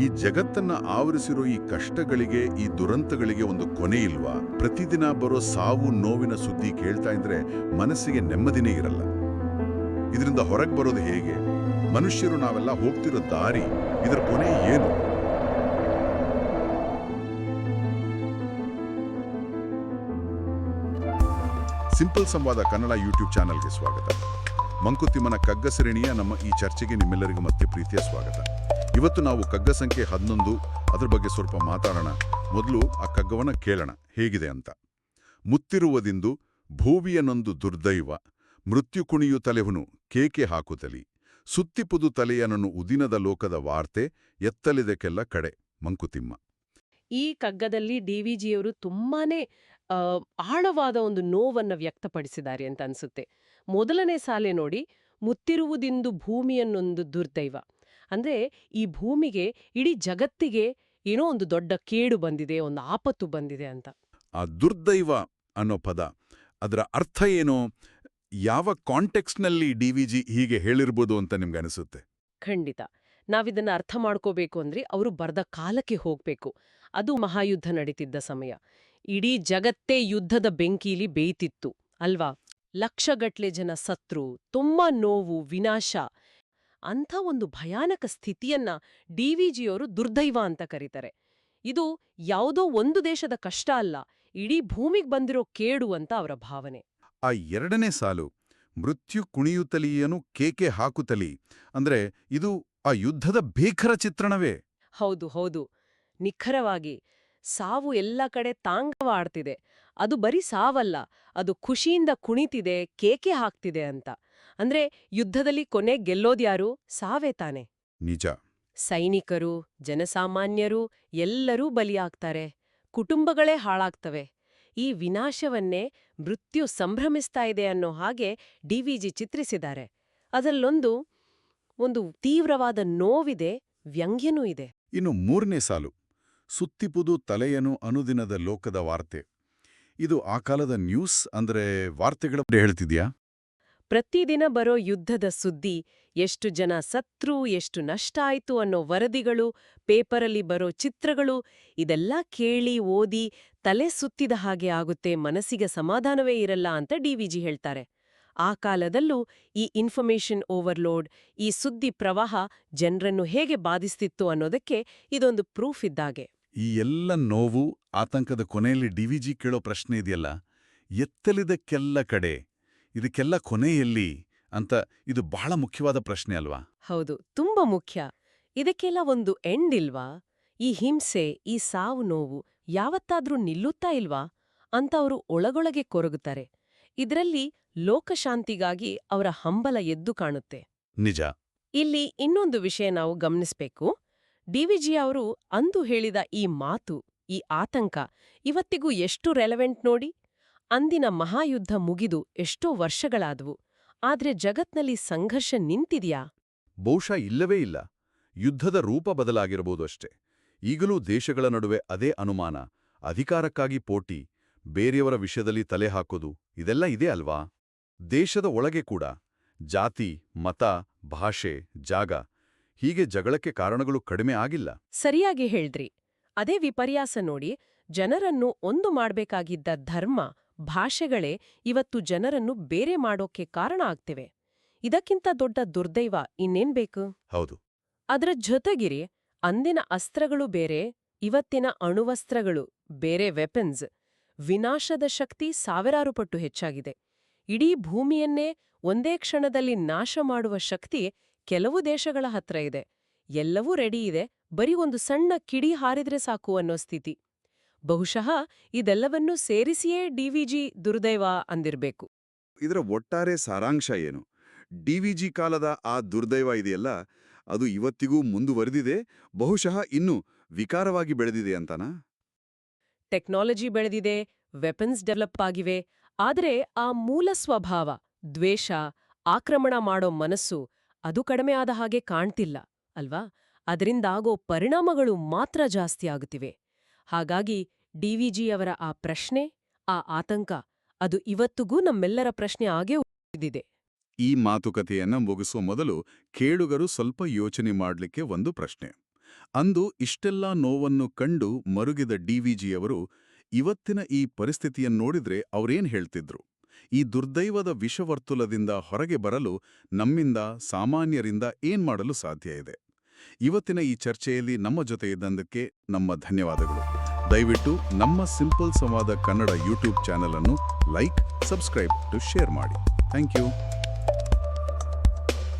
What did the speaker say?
ಈ ಜಗತ್ತನ್ನ ಆವರಿಸಿರೋ ಈ ಕಷ್ಟಗಳಿಗೆ, ಈ ದುರಂತಗಳಿಗೆ ಒಂದು ಕೊನೆ ಇಲ್ವಾ? ಪ್ರತಿದಿನ ಬರೋ ಸಾವು ನೋವಿನ ಸುದ್ದಿ ಕೇಳ್ತಾ ಇದ್ರೆ ಮನಸ್ಸಿಗೆ ನೆಮ್ಮದಿನೇ ಇರಲ್ಲ. ಇದರಿಂದ ಹೊರಗೆ ಬರೋದು ಹೇಗೆ? ಮನುಷ್ಯರು ನಾವೆಲ್ಲ ಹೋಗ್ತಿರೋ ದಾರಿ, ಇದರ ಕೊನೆ ಏನು? ಸಿಂಪಲ್ ಸಂವಾದ ಕನ್ನಡ ಯೂಟ್ಯೂಬ್ ಚಾನಲ್ಗೆ ಸ್ವಾಗತ. ಮಂಕುತಿಮ್ಮನ ಕಗ್ಗ ನಮ್ಮ ಈ ಚರ್ಚೆಗೆ ನಿಮ್ಮೆಲ್ಲರಿಗೂ ಮತ್ತೆ ಪ್ರೀತಿಯ ಸ್ವಾಗತ. ಇವತ್ತು ನಾವು ಕಗ್ಗ ಸಂಖ್ಯೆ ಹನ್ನೊಂದು ಅದರ ಬಗ್ಗೆ ಸ್ವಲ್ಪ ಮಾತಾಡೋಣ. ಮೊದಲು ಆ ಕಗ್ಗವನ್ನು ಕೇಳೋಣ. ಹೇಗಿದೆ ಅಂತ. ಮುತ್ತಿರುವುದಿಂದು ಭೂವಿಯನೊಂದು ದುರ್ದೈವ. ಮೃತ್ಯು ಕುಣಿಯು ತಲೆಹುನು ಕೇಕೆ ಹಾಕುತ್ತಲಿ ಸುತ್ತಿಪುದು ತಲೆಯನನು ಉದಿನದ ಲೋಕದ ವಾರ್ತೆ, ಎತ್ತಲಿದಕ್ಕೆಲ್ಲ ಕಡೆ. ಮಂಕುತಿಮ್ಮ. ಈ ಕಗ್ಗದಲ್ಲಿ ಡಿ ವಿ ಜಿಯವರು ತುಂಬಾನೇ ಆಳವಾದ ಒಂದು ನೋವನ್ನ ವ್ಯಕ್ತಪಡಿಸಿದ್ದಾರೆ ಅಂತ ಅನ್ಸುತ್ತೆ. ಮೊದಲನೇ ಸಾಲೆ ನೋಡಿ, ಮುತ್ತಿರುವುದಿಂದು ಭೂಮಿಯನ್ನೊಂದು ದುರ್ದೈವ. ಅಂದ್ರೆ ಈ ಭೂಮಿಗೆ ಇಡೀ ಜಗತ್ತಿಗೆ ಏನೋ ಒಂದು ದೊಡ್ಡ ಕೇಡು ಬಂದಿದೆ ಒಂದು ಆಪತ್ತು ಬಂದಿದೆ ಅಂತ. ಆ ದುರ್ದೈವ ಅನ್ನೋ ಪದ ಅದರ ಅರ್ಥ ಏನೋ? ಯಾವ ಕಾಂಟೆಕ್ಸ್ಟ್ನಲ್ಲಿ ಡಿ ವಿ ಜಿ ಹೀಗೆ ಹೇಳಿರ್ಬೋದು ಅಂತ ನಿಮ್ಗೆ ಅನಿಸುತ್ತೆ ಖಂಡಿತ. ನಾವಿದನ್ನ ಅರ್ಥ ಮಾಡ್ಕೋಬೇಕು ಅಂದ್ರೆ ಅವರು ಬರೆದ ಕಾಲಕ್ಕೆ ಹೋಗಬೇಕು. ಅದು ಮಹಾಯುದ್ಧ ನಡೀತಿದ್ದ ಸಮಯ. ಇಡೀ ಜಗತ್ತೇ ಯುದ್ಧದ ಬೆಂಕೀಲಿ ಬೇಯ್ತಿತ್ತು ಅಲ್ವಾ? ಲಕ್ಷಗಟ್ಲೆ ಜನ ಸತ್ರು ತುಂಬಾ ನೋವು ವಿನಾಶ. ಅಂಥ ಒಂದು ಭಯಾನಕ ಸ್ಥಿತಿಯನ್ನ ಡಿ ವಿ ಜಿಯವರು ದುರ್ದೈವ ಅಂತ ಕರೀತಾರೆ. ಇದು ಯಾವುದೋ ಒಂದು ದೇಶದ ಕಷ್ಟ ಅಲ್ಲ ಇಡೀ ಭೂಮಿಗೆ ಬಂದಿರೋ ಕೇಡು ಅಂತ ಅವರ ಭಾವನೆ. ಆ ಎರಡನೇ ಸಾಲು ಮೃತ್ಯು ಕುಣಿಯುತ್ತಲಿಯನು ಕೇಕೆ ಹಾಕುತ್ತಲಿ ಅಂದ್ರೆ ಇದು ಆ ಯುದ್ಧದ ಭೀಕರ ಚಿತ್ರಣವೇ? ಹೌದು ಹೌದು. ನಿಖರವಾಗಿ ಸಾವು ಎಲ್ಲ ಕಡೆ ತಾಂಗವಾಡ್ತಿದೆ ಅದು ಬರೀ ಸಾವಲ್ಲ ಅದು ಖುಷಿಯಿಂದ ಕುಣಿತಿದೆ ಕೇಕೆ ಹಾಕ್ತಿದೆ ಅಂತ. ಅಂದ್ರೆ ಯುದ್ಧದಲ್ಲಿ ಕೊನೆ ಗೆಲ್ಲೋದ್ಯಾರು ಸಾವೇ ತಾನೆ. ನಿಜ. ಸೈನಿಕರು ಜನಸಾಮಾನ್ಯರು ಎಲ್ಲರೂ ಬಲಿಯಾಗ್ತಾರೆ ಕುಟುಂಬಗಳೇ ಹಾಳಾಗ್ತವೆ. ಈ ವಿನಾಶವನ್ನೇ ಮೃತ್ಯು ಸಂಭ್ರಮಿಸ್ತಾ ಇದೆ ಅನ್ನೋ ಹಾಗೆ ಡಿವಿಜಿ ಚಿತ್ರಿಸಿದ್ದಾರೆ. ಅದರಲ್ಲೊಂದು ಒಂದು ತೀವ್ರವಾದ ನೋವಿದೆ ವ್ಯಂಗ್ಯನೂ ಇದೆ. ಇನ್ನು ಮೂರನೇ ಸಾಲು ಸುತ್ತಿಪುದು ತಲೆಯನು ಅನುದಿನದ ಲೋಕದ ವಾರ್ತೆ. ಇದು ಆ ಕಾಲದ ನ್ಯೂಸ್ ಅಂದ್ರೆ ವಾರ್ತೆಗಳ ಬಗ್ಗೆ ಹೇಳ್ತಿದ್ಯಾ? ಪ್ರತಿದಿನ ಬರೋ ಯುದ್ಧದ ಸುದ್ದಿ, ಎಷ್ಟು ಜನ ಸತ್ರು, ಎಷ್ಟು ನಷ್ಟ ಆಯ್ತು ಅನ್ನೋ ವರದಿಗಳು, ಪೇಪರಲ್ಲಿ ಬರೋ ಚಿತ್ರಗಳು, ಇದೆಲ್ಲ ಕೇಳಿ, ಓದಿ, ತಲೆ ಸುತ್ತಿದ ಹಾಗೆ ಆಗುತ್ತೆ, ಮನಸ್ಸಿಗೆ ಸಮಾಧಾನವೇ ಇರಲ್ಲ ಅಂತ ಡಿವಿಜಿ ಹೇಳ್ತಾರೆ. ಆ ಕಾಲದಲ್ಲೂ ಈ ಇನ್ಫಾರ್ಮೇಷನ್ ಓವರ್ಲೋಡ್, ಈ ಸುದ್ದಿ ಪ್ರವಾಹ ಜನರನ್ನು ಹೇಗೆ ಬಾಧಿಸ್ತಿತ್ತು ಅನ್ನೋದಕ್ಕೆ ಇದೊಂದು ಪ್ರೂಫ್ ಇದ್ದಾಗೆ. ಈ ಎಲ್ಲ ನೋವು, ಆತಂಕದ ಕೊನೆಯಲ್ಲಿ ಡಿವಿಜಿ ಕೇಳೋ ಪ್ರಶ್ನೆ ಇದೆಯಲ್ಲ, ಎತ್ತಲಿದಕ್ಕೆಲ್ಲ ಕಡೆ ಇದಕ್ಕೆಲ್ಲ ಕೊನೆಯಲ್ಲಿ ಅಂತ ಇದು ಬಹಳ ಮುಖ್ಯವಾದ ಪ್ರಶ್ನೆ ಅಲ್ವಾ? ಹೌದು ತುಂಬಾ ಮುಖ್ಯ. ಇದಕ್ಕೆಲ್ಲ ಒಂದು ಎಂಡ್ ಇಲ್ವಾ? ಈ ಹಿಂಸೆ ಈ ಸಾವು ನೋವು ಯಾವತ್ತಾದ್ರೂ ನಿಲ್ಲುತ್ತಾ ಇಲ್ವಾ? ಅಂತ ಅವರು ಒಳಗೊಳಗೆ ಕೊರಗುತ್ತಾರೆ. ಇದರಲ್ಲಿ ಲೋಕಶಾಂತಿಗಾಗಿ ಅವರ ಹಂಬಲ ಎದ್ದು ಕಾಣುತ್ತೆ. ನಿಜ. ಇಲ್ಲಿ ಇನ್ನೊಂದು ವಿಷಯ ನಾವು ಗಮನಿಸಬೇಕು. ಡಿವಿಜಿ ಅವರು ಅಂದು ಹೇಳಿದ ಈ ಮಾತು ಈ ಆತಂಕ ಇವತ್ತಿಗೂ ಎಷ್ಟು ರೆಲೆವೆಂಟ್ ನೋಡಿ? ಅಂದಿನ ಮಹಾಯುದ್ಧ ಮುಗಿದು ಎಷ್ಟೋ ವರ್ಷಗಳಾದವು. ಆದ್ರೆ ಜಗತ್ನಲ್ಲಿ ಸಂಘರ್ಷ ನಿಂತಿದೆಯಾ? ಬಹುಶಃ ಇಲ್ಲವೇ ಇಲ್ಲ. ಯುದ್ಧದ ರೂಪ ಬದಲಾಗಿರಬಹುದು ಅಷ್ಟೇ. ಈಗಲೂ ದೇಶಗಳ ನಡುವೆ ಅದೇ ಅನುಮಾನ. ಅಧಿಕಾರಕ್ಕಾಗಿ ಪೋಟಿ ಬೇರೆಯವರ ವಿಷಯದಲ್ಲಿ ತಲೆ ಹಾಕೋದು ಇದೆಲ್ಲ ಇದೆ ಅಲ್ವಾ? ದೇಶದ ಒಳಗೆ ಕೂಡ. ಜಾತಿ ಮತ ಭಾಷೆ ಜಾಗ. ಹೀಗೆ ಜಗಳಕ್ಕೆ ಕಾರಣಗಳು ಕಡಿಮೆ ಆಗಿಲ್ಲ. ಸರಿಯಾಗಿ ಹೇಳ್ದ್ರಿ. ಅದೇ ವಿಪರ್ಯಾಸ ನೋಡಿ ಜನರನ್ನು ಒಂದು ಮಾಡಬೇಕಾಗಿದ್ದ ಧರ್ಮ ಭಾಷೆಗಳೇ ಇವತ್ತು ಜನರನ್ನು ಬೇರೆ ಮಾಡೋಕೆ ಕಾರಣ ಆಗ್ತಿವೆ. ಇದಕ್ಕಿಂತ ದೊಡ್ಡ ದುರ್ದೈವ ಇನ್ನೇನ್ ಬೇಕು? ಹೌದು. ಅದರ ಜೊತೆಗಿರಿ ಅಂದಿನ ಅಸ್ತ್ರಗಳು ಬೇರೆ ಇವತ್ತಿನ ಅಣುವಸ್ತ್ರಗಳು ಬೇರೆ ವೆಪನ್ಸ್. ವಿನಾಶದ ಶಕ್ತಿ ಸಾವಿರಾರು ಪಟ್ಟು ಹೆಚ್ಚಾಗಿದೆ. ಇಡೀ ಭೂಮಿಯನ್ನೇ ಒಂದೇ ಕ್ಷಣದಲ್ಲಿ ನಾಶ ಮಾಡುವ ಶಕ್ತಿ ಕೆಲವು ದೇಶಗಳ ಹತ್ರ ಇದೆ. ಎಲ್ಲವೂ ರೆಡಿ ಇದೆ ಬರೀ ಒಂದು ಸಣ್ಣ ಕಿಡಿ ಹಾರಿದ್ರೆ ಸಾಕು ಅನ್ನೋ ಸ್ಥಿತಿ. ಬಹುಶಃ ಇದೆಲ್ಲವನ್ನೂ ಸೇರಿಸಿಯೇ ಡಿವಿಜಿ ದುರ್ದೈವ ಅಂದಿರಬೇಕು. ಇದರ ಒಟ್ಟಾರೆ ಸಾರಾಂಶ ಏನು? ಡಿವಿಜಿ ಕಾಲದ ಆ ದುರ್ದೈವ ಇದೆಯಲ್ಲ ಅದು ಇವತ್ತಿಗೂ ಮುಂದುವರೆದಿದೆ ಬಹುಶಃ ಇನ್ನೂ ವಿಕಾರವಾಗಿ ಬೆಳೆದಿದೆ ಅಂತನಾ? ಟೆಕ್ನಾಲಜಿ ಬೆಳೆದಿದೆ ವೆಪನ್ಸ್ ಡೆವಲಪ್ ಆಗಿವೆ ಆದರೆ ಆ ಮೂಲ ಸ್ವಭಾವ ದ್ವೇಷ ಆಕ್ರಮಣ ಮಾಡೋ ಮನಸ್ಸು ಅದು ಕಡಿಮೆ ಆದ ಹಾಗೆ ಕಾಣ್ತಿಲ್ಲ ಅಲ್ವಾ? ಅದರಿಂದಾಗೋ ಪರಿಣಾಮಗಳು ಮಾತ್ರ ಜಾಸ್ತಿ ಆಗುತ್ತಿವೆ. ಹಾಗಾಗಿ ಡಿವಿಜಿಯವರ ಆ ಪ್ರಶ್ನೆ, ಆ ಆತಂಕ, ಅದು ಇವತ್ತಿಗೂ ನಮ್ಮೆಲ್ಲರ ಪ್ರಶ್ನೆ ಆಗೇ ಉಳಿದಿದೆ. ಈ ಮಾತುಕತೆಯನ್ನ ಮುಗಿಸುವ ಮೊದಲು ಕೇಳುಗರು ಸ್ವಲ್ಪ ಯೋಚನೆ ಮಾಡಲಿಕ್ಕೆ ಒಂದು ಪ್ರಶ್ನೆ. ಅಂದು ಇಷ್ಟೆಲ್ಲ ನೋವನ್ನು ಕಂಡು ಮರುಗಿದ ಡಿವಿಜಿಯವರು ಇವತ್ತಿನ ಈ ಪರಿಸ್ಥಿತಿಯನ್ನು ನೋಡಿದ್ರೆ ಅವ್ರೇನ್ ಹೇಳ್ತಿದ್ರು? ಈ ದುರ್ದೈವದ ವಿಷವರ್ತುಲದಿಂದ ಹೊರಗೆ ಬರಲು ನಮ್ಮಿಂದ, ಸಾಮಾನ್ಯರಿಂದ ಏನ್ಮಾಡಲು ಸಾಧ್ಯ ಇದೆ? ಇವತ್ತಿನ ಈ ಚರ್ಚೆಯಲ್ಲಿ ನಮ್ಮ ಜೊತೆ ಇದ್ದಂದಕ್ಕೆ ನಮ್ಮ ಧನ್ಯವಾದಗಳು. ದಯವಿಟ್ಟು ನಮ್ಮ simple Samvada Kannada YouTube channel ಅನ್ನು ಲೈಕ್ ಸಬ್ಸ್ಕ್ರೈಬ್ ಟು ಶೇರ್ ಮಾಡಿ. Thank you